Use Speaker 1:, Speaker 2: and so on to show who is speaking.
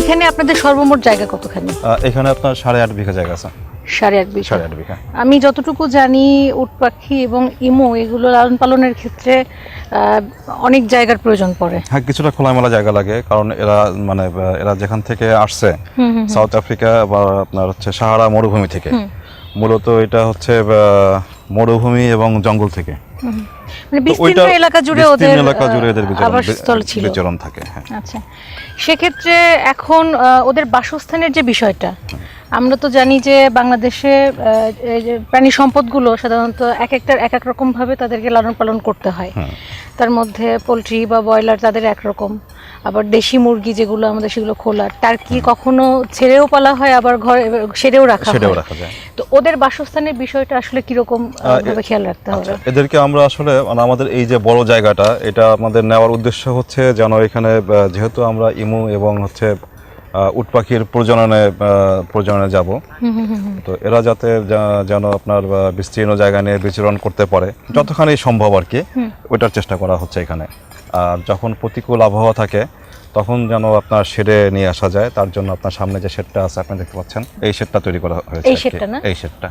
Speaker 1: এখানে আপনাদের সর্বমোট জায়গা কতখানি?
Speaker 2: এখানে আপনার সাড়ে আট বিঘা জায়গা আছে।
Speaker 1: সাড়ে আট বিঘা?
Speaker 2: সাড়ে আট বিঘা।
Speaker 1: আমি যতটুকু জানি উট পাখি এবং ইমো এগুলো লালন পালনের ক্ষেত্রে অনেক জায়গার প্রয়োজন পড়ে।
Speaker 2: হ্যাঁ কিছুটা খোলামেলা জায়গা লাগে কারণ এরা মানে এরা যেখান থেকে আসছে সাউথ আফ্রিকা বা আপনার হচ্ছে সাহারা মরুভূমি থেকে। মূলত এটা হচ্ছে মরুভূমি এবং জঙ্গল থেকে।
Speaker 1: মানে বিস্তীর্ণ এলাকা জুড়ে ওদের
Speaker 2: এলাকা জুড়ে এদের
Speaker 1: আবাসস্থল ছিল।
Speaker 2: বিচরণ থাকে হ্যাঁ।
Speaker 1: আচ্ছা। সেক্ষেত্রে এখন ওদের বাসস্থানের যে বিষয়টা আমরা তো জানি যে বাংলাদেশে প্রাণী সম্পদগুলো সাধারণত এক একটার এক এক রকম ভাবে তাদেরকে লালন পালন করতে হয়। তার মধ্যে পোলট্রি বা ব্রয়লার তাদের একরকম আবার দেশি মুরগি যেগুলো আমাদের সেগুলো খোলা। টার্কি কখনো ছেড়েও পালা হয় আবার ঘরে সেরেও রাখা হয়?
Speaker 2: রাখা যায়।
Speaker 1: তো ওদের বাসস্থানের বিষয়টা আসলে কীরকম ভাবে খেয়াল রাখতে হবে?
Speaker 2: আচ্ছা এদেরকে আমরা আসলে মানে আমাদের এই যে বড় জায়গাটা এটা আমাদের নেওয়ার উদ্দেশ্য হচ্ছে যেন এখানে যেহেতু আমরা ইমু এবং হচ্ছে উট পাখির প্রজননে প্রজননে যাব। তো এরা যাতে যেন আপনার বিস্তীর্ণ জায়গা নিয়ে বিচরণ করতে পারে যতখানি সম্ভব আর কি। ওইটার চেষ্টা করা হচ্ছে এখানে। আর যখন প্রতিকূল আবহাওয়া থাকে তখন যেন আপনার শেডে নিয়ে আসা যায়। তার জন্য আপনার সামনে যে শেডটা আছে আপনি দেখতে পাচ্ছেন এই শেডটা তৈরি করা হয়েছে এই শেডটা।